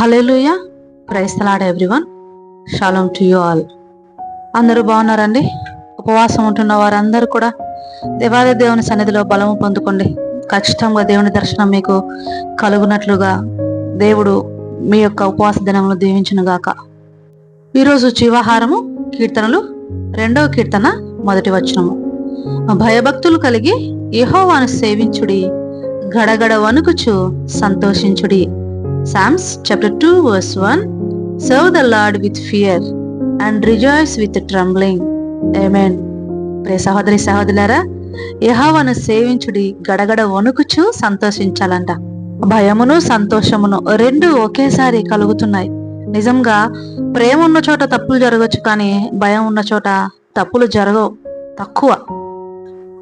Hallelujah praise the Lord everyone. Shalom to you all. అందరూ బాగున్నారండి? ఉపవాసం ఉంటున్న వారందరూ కూడా దేవాలయ దేవుని సన్నిధిలో బలము పొందుకోండి. ఖచ్చితంగా దేవుని దర్శనం మీకు కలుగునట్లుగా దేవుడు మీ యొక్క ఉపవాస దినంలో దీవించును గాక. ఈరోజు జీవాహారము కీర్తనలు రెండవ కీర్తన మొదటి వచనము. భయభక్తులు కలిగి యహోవాను సేవించుడి గడగడ వణుకుచు సంతోషించుడి. Psalms chapter 2 verse 1 Serve the Lord with fear and rejoice with trembling amen pray సహోదరి సహోదరులారా యెహోవాను సేవించుడి గడగడ వణుకుచు సంతోషించాలంట. భయమును సంతోషమును రెండు ఒకేసారి కలుగుతున్నాయి. నిజంగా ప్రేమ ఉన్న చోట తప్పులు జరగచ్చు కానీ భయం ఉన్న చోట తప్పులు జరగవు తక్కువ.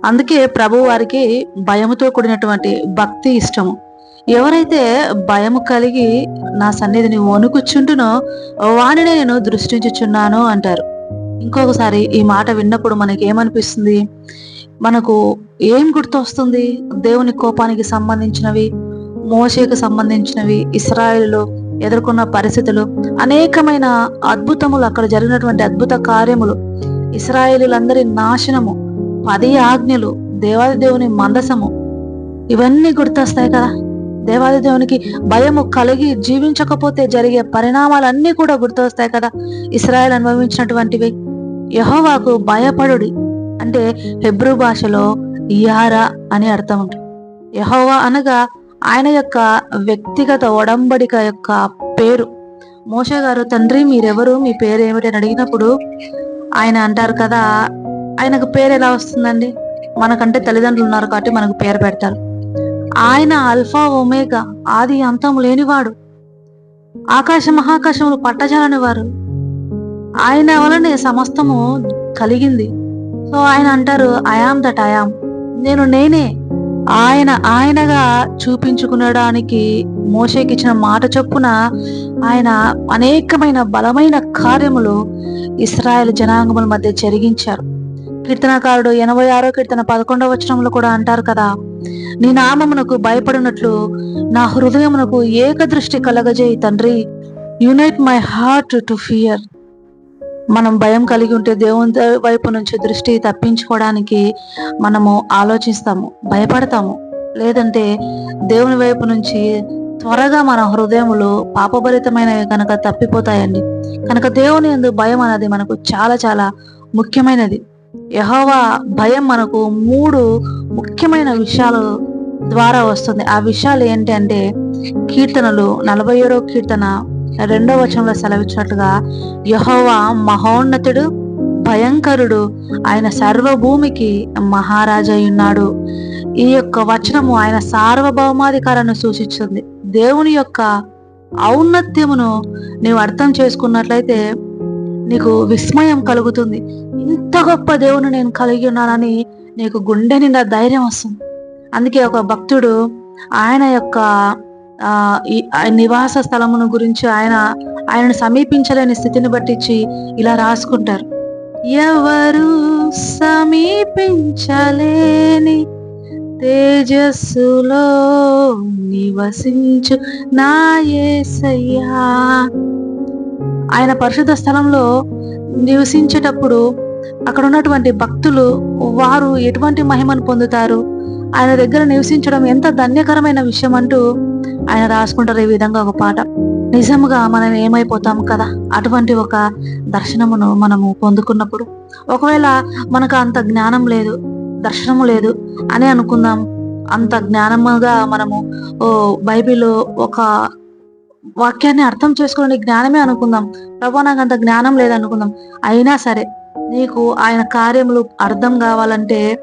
అందుకే ప్రభు వారికి భయముతో కూడినటువంటి భక్తి ఇష్టము. ఎవరైతే భయము కలిగి నా సన్నిధిని వణుకుచుంటునో వాణినే నేను దృష్టించుచున్నాను అంటారు. ఇంకొకసారి ఈ మాట విన్నప్పుడు మనకి ఏమనిపిస్తుంది మనకు ఏం గుర్తొస్తుంది? దేవుని కోపానికి సంబంధించినవి మోసేకు సంబంధించినవి ఇస్రాయిల్లో ఎదుర్కొన్న పరిస్థితులు అనేకమైన అద్భుతములు అక్కడ జరిగినటువంటి అద్భుత కార్యములు ఇస్రాయేలీలందరి నాశనము పది ఆజ్ఞలు దేవాది దేవుని మందసము ఇవన్నీ గుర్తొస్తాయి కదా. దేవాది దేవునికి భయము కలిగి జీవించకపోతే జరిగే పరిణామాలన్నీ కూడా గుర్తొస్తాయి కదా. ఇస్రాయల్ అనుభవించినటువంటివి యహోవాకు భయపడుడి అంటే హెబ్రూ భాషలో ఇయారా అని అర్థం ఉంటుంది. యహోవా అనగా ఆయన యొక్క వ్యక్తిగత ఒడంబడిక యొక్క పేరు. మోషే గారు తండ్రి మీరెవరు? మీ పేరు ఏమిటి అని అడిగినప్పుడు ఆయన అంటారు కదా ఆయనకు పేరు ఎలా వస్తుందండి? మనకంటే తల్లిదండ్రులు ఉన్నారు కాబట్టి మనకు పేరు పెడతారు. ఆయన అల్ఫా ఒమేగా ఆది అంతం లేనివాడు. ఆకాశ మహాకాశములు పట్టజాలని వారు. ఆయన వలనే సమస్తము కలిగింది. సో ఆయన అంటారు ఐఆమ్ దట్ ఐఆమ్ నేను నేనే. ఆయన ఆయనగా చూపించుకునడానికి మోషేకి ఇచ్చిన మాట చొప్పున ఆయన అనేకమైన బలమైన కార్యములు ఇస్రాయల్ జనాంగముల మధ్య జరిగించారు. కీర్తనకారుడు ఎనభై ఆరో కీర్తన పదకొండవ వచనంలో కూడా అంటారు కదా నీ నామమునకు భయపడినట్లు నా హృదయమునకు ఏకదృష్టి కలగజేయి తండ్రి. Unite my heart to fear మనం భయం కలిగి ఉంటే దేవుని వైపు నుంచి దృష్టి తప్పించుకోవడానికి మనము ఆలోచిస్తాము భయపడతాము. లేదంటే దేవుని వైపు నుంచి త్వరగా మన హృదయములు పాపభరితమైనవి కనుక తప్పిపోతాయండి. కనుక దేవుని యందు భయం అనేది మనకు చాలా చాలా ముఖ్యమైనది. యహోవా భయం మనకు మూడు ముఖ్యమైన విషయాలు ద్వారా వస్తుంది. ఆ విషయాలు ఏంటి అంటే కీర్తనలు నలభై ఏడో కీర్తన రెండో వచనంలో సెలవిచ్చినట్లుగా యహోవా మహోన్నతుడు భయంకరుడు ఆయన సర్వభూమికి మహారాజై ఉన్నాడు ఈ యొక్క వచనము ఆయన సార్వభౌమాధికారాన్ని సూచిస్తుంది. దేవుని యొక్క ఔన్నత్యమును నీవు అర్థం చేసుకున్నట్లయితే నీకు విస్మయం కలుగుతుంది. ఇంత గొప్ప దేవుని నేను కలిగి ఉన్నానని నీకు గుండె నిండా ధైర్యం వస్తుంది. అందుకే ఒక భక్తుడు ఆయన యొక్క ఆ ఆయన నివాస స్థలమును గురించి ఆయన ఆయనను సమీపించలేని స్థితిని బట్టించి ఇలా రాసుకుంటారు. ఎవరు సమీపించలేని తేజస్సులో నివసించు నాయసయ్యా ఆయన పరిశుద్ధ స్థలంలో నివసించేటప్పుడు అక్కడ ఉన్నటువంటి భక్తులు వారు ఎటువంటి మహిమను పొందుతారు? ఆయన దగ్గర నివసించడం ఎంత ధన్యకరమైన విషయం అంటూ ఆయన రాసుకుంటారు ఈ విధంగా ఒక పాట. నిజముగా మనం ఏమైపోతాం కదా? అటువంటి ఒక దర్శనమును మనము పొందుకున్నప్పుడు. ఒకవేళ మనకు అంత జ్ఞానం లేదు దర్శనము లేదు అని అనుకుందాం. అంత జ్ఞానముగా మనము ఓ బైబిల్ ఒక వాక్యాన్ని అర్థం చేసుకునే జ్ఞానమే అనుకుందాం. ప్రభా నాకు అంత జ్ఞానం లేదనుకుందాం. అయినా సరే నీకు ఆయన కార్యములు అర్థం కావాలంటే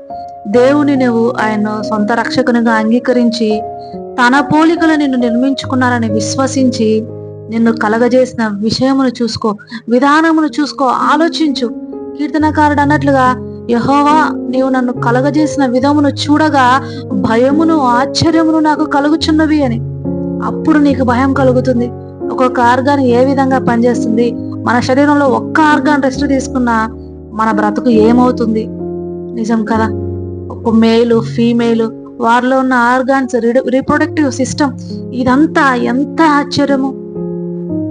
దేవుని నువ్వు ఆయన సొంత రక్షకునిగా అంగీకరించి తన పోలికలు నిన్ను నిర్మించుకున్నారని విశ్వసించి నిన్ను కలగజేసిన విషయమును చూసుకో విధానమును చూసుకో ఆలోచించు. కీర్తనకారుడు అన్నట్లుగా యహోవా నీవు నన్ను కలగజేసిన విధమును చూడగా భయమును ఆశ్చర్యమును నాకు కలుగుచున్నవి అని. అప్పుడు నీకు భయం కలుగుతుంది. ఒక్కొక్క ఆర్గాన్ ఏ విధంగా పనిచేస్తుంది? మన శరీరంలో ఒక్క ఆర్గాన్ రెస్ట్ తీసుకున్నా మన బ్రతుకు ఏమవుతుంది? నిజం కదా? ఒక మేలు ఫీమేల్ వారిలో ఉన్న ఆర్గాన్స్ రిప్రొడక్టివ్ సిస్టమ్ ఇదంతా ఎంత ఆశ్చర్యము!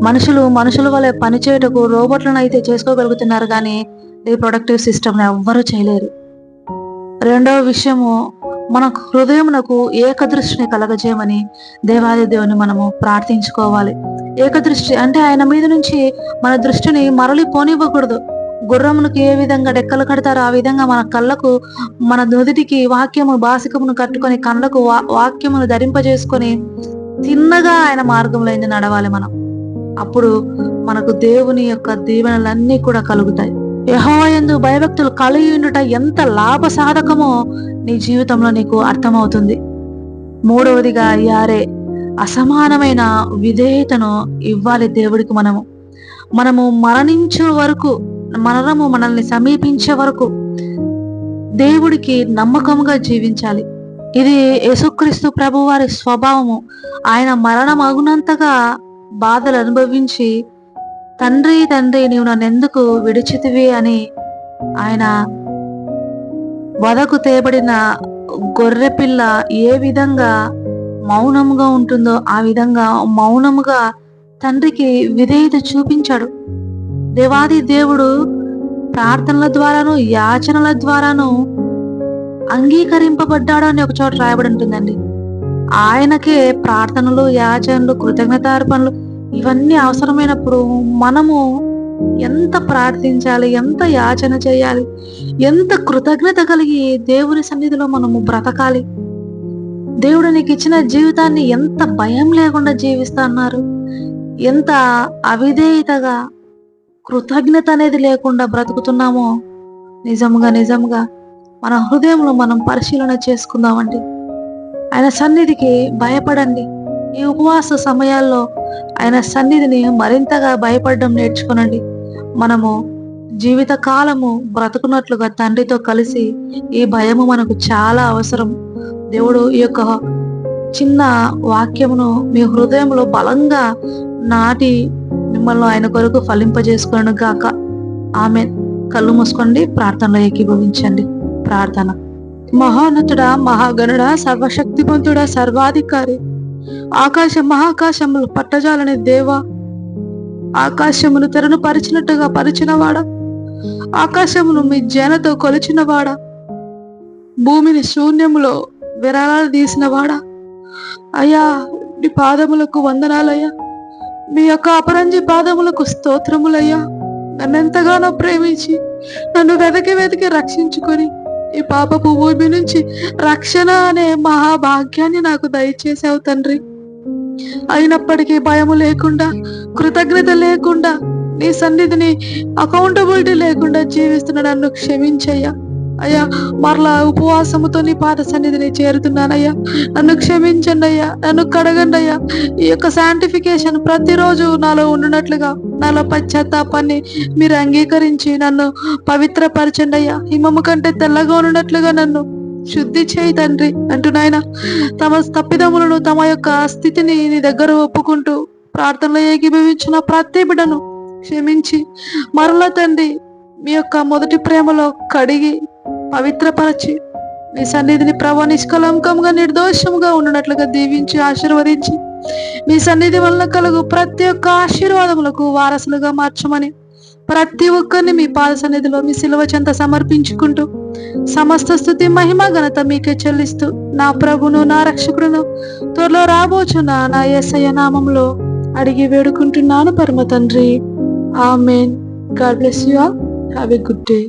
మనుషులు మనుషుల వల్ల పనిచేయటకు రోబోట్లను అయితే చేసుకోగలుగుతున్నారు కానీ రీప్రొడక్టివ్ సిస్టమ్ని ఎవ్వరూ చేయలేరు. రెండవ విషయము మన హృదయమునకు ఏకదృష్టిని కలగజేయమని దేవాది దేవుని మనము ప్రార్థించుకోవాలి. ఏకదృష్టి అంటే ఆయన మీద నుంచి మన దృష్టిని మరలి పోనివ్వకూడదు. గుర్రమునకు ఏ విధంగా డెక్కలు కడతారో ఆ విధంగా మన కళ్ళకు మన నుదిటికి వాక్యము బాసికమును కట్టుకొని కళ్ళకు వాక్యమును ధరింపజేసుకొని తిన్నగా ఆయన మార్గంలో నడవాలి మనం. అప్పుడు మనకు దేవుని యొక్క దీవెనలన్నీ కూడా కలుగుతాయి. యహోయందు భయభక్తులు కలిగి ఉండుట ఎంత లాభ సాధకమో నీ జీవితంలో నీకు అర్థమవుతుంది. మూడవదిగా యారే అసమానమైన విధేయతను ఇవ్వాలి దేవుడికి మనము. మనము మరణించే వరకు మరణము మనల్ని సమీపించే వరకు దేవుడికి నమ్మకంగా జీవించాలి. ఇది యేసుక్రీస్తు ప్రభు వారి స్వభావము. ఆయన మరణం అగునంతగా బాధలు అనుభవించి తండ్రి తండ్రి నీవు నన్ను ఎందుకు విడిచితివి అని ఆయన వదకు తేబడిన గొర్రెపిల్ల ఏ విధంగా మౌనముగా ఉంటుందో ఆ విధంగా మౌనముగా తండ్రికి విధేయత చూపించాడు. దేవాది దేవుడు ప్రార్థనల ద్వారాను యాచనల ద్వారాను అంగీకరింపబడ్డాడు అని ఒక చోట రాయబడి ఉంటుందండి. ఆయనకే ప్రార్థనలు యాచనలు కృతజ్ఞతార్పణలు ఇవన్నీ అవసరమైనప్పుడు మనము ఎంత ప్రార్థించాలి ఎంత యాచన చేయాలి ఎంత కృతజ్ఞత కలిగి దేవుని సన్నిధిలో మనము బ్రతకాలి. దేవుడు నీకు ఇచ్చిన జీవితాన్ని ఎంత భయం లేకుండా జీవిస్తున్నారు ఎంత అవిధేయతగా కృతజ్ఞత అనేది లేకుండా బ్రతుకుతున్నామో నిజంగా నిజంగా మన హృదయంలో మనం పరిశీలన చేసుకుందామండి. ఆయన సన్నిధికి భయపడండి. ఈ ఉపవాస సమయాల్లో ఆయన సన్నిధిని మరింతగా భయపడడం నేర్చుకునండి. మనము జీవిత కాలము బ్రతుకున్నట్లుగా తండ్రితో కలిసి ఈ భయము మనకు చాలా అవసరం. దేవుడు ఈ యొక్క చిన్న వాక్యమును మీ హృదయంలో బలంగా నాటి మిమ్మల్ని ఆయన కొరకు ఫలింపజేసుకోను గాక. ఆమె కళ్ళు మూసుకోండి ప్రార్థనలో ఏకీభవించండి. ప్రార్థన. మహోన్నతుడా మహాగణుడా సర్వశక్తిమంతుడా సర్వాధికారి ఆకాశ మహాకాశములు పట్టజాలని దేవా ఆకాశమును తెరను పరిచినట్టుగా పరిచినవాడా? ఆకాశమును మీ జనతో కొలిచినవాడా? భూమిని శూన్యములో విరాళాలు తీసినవాడా? అయ్యా మీ పాదములకు వందనాలయ్యా. మీ యొక్క అపరంజి పాదములకు స్తోత్రములయ్యా. నన్నెంతగానో ప్రేమించి నన్ను వెతకి వెతికి రక్షించుకొని ఈ పాపపు భూమి నుంచి రక్షణ అనే మహాభాగ్యాన్ని నాకు దయచేసావు తండ్రి. అయినప్పటికీ భయము లేకుండా కృతజ్ఞత లేకుండా నీ సన్నిధిని అకౌంటబిలిటీ లేకుండా జీవిస్తున్న నన్ను క్షమించయ్యా. అయ్యా మరలా ఉపవాసముతో నీ పాత సన్నిధిని చేరుతున్నానయ్యా. నన్ను క్షమించండి అయ్యా నన్ను కడగండి అయ్యా ఈ యొక్క శాంటిఫికేషన్ ప్రతిరోజు నాలో ఉండినట్లుగా నాలో పశ్చాత్తాపాన్ని మీరు అంగీకరించి నన్ను పవిత్రపరచండి అయ్యా హిమము కంటే తెల్లగా ఉన్నట్లుగా నన్ను శుద్ధి చేయి తండ్రి అంటూ నాయన తమ తప్పిదములను తమ యొక్క స్థితిని నీ దగ్గర ఒప్పుకుంటూ ప్రార్థనలో ఏకీభవించిన ప్రతి బిడ్డను క్షమించి మరల తండ్రి మీ యొక్క మొదటి ప్రేమలో కడిగి పవిత్రపరచి నీ సన్నిధిని ప్రభా నిష్కలంకంగా నిర్దోషముగా ఉన్నట్లుగా దీవించి ఆశీర్వదించి మీ సన్నిధి వలన కలుగు ప్రతి ఒక్క ఆశీర్వాదములకు వారసులుగా మార్చమని ప్రతి ఒక్కరిని మీ పాద సన్నిధిలో మీ సిలువ చెంత సమర్పించుకుంటూ సమస్త స్థుతి మహిమ ఘనత మీకే చెల్లిస్తూ నా ప్రభును నా రక్షకుడును త్వరలో రాబోచున్న నా ఎస్ఐ నామంలో అడిగి వేడుకుంటున్నాను పరమ తండ్రి amen. God bless you all. Have a good day.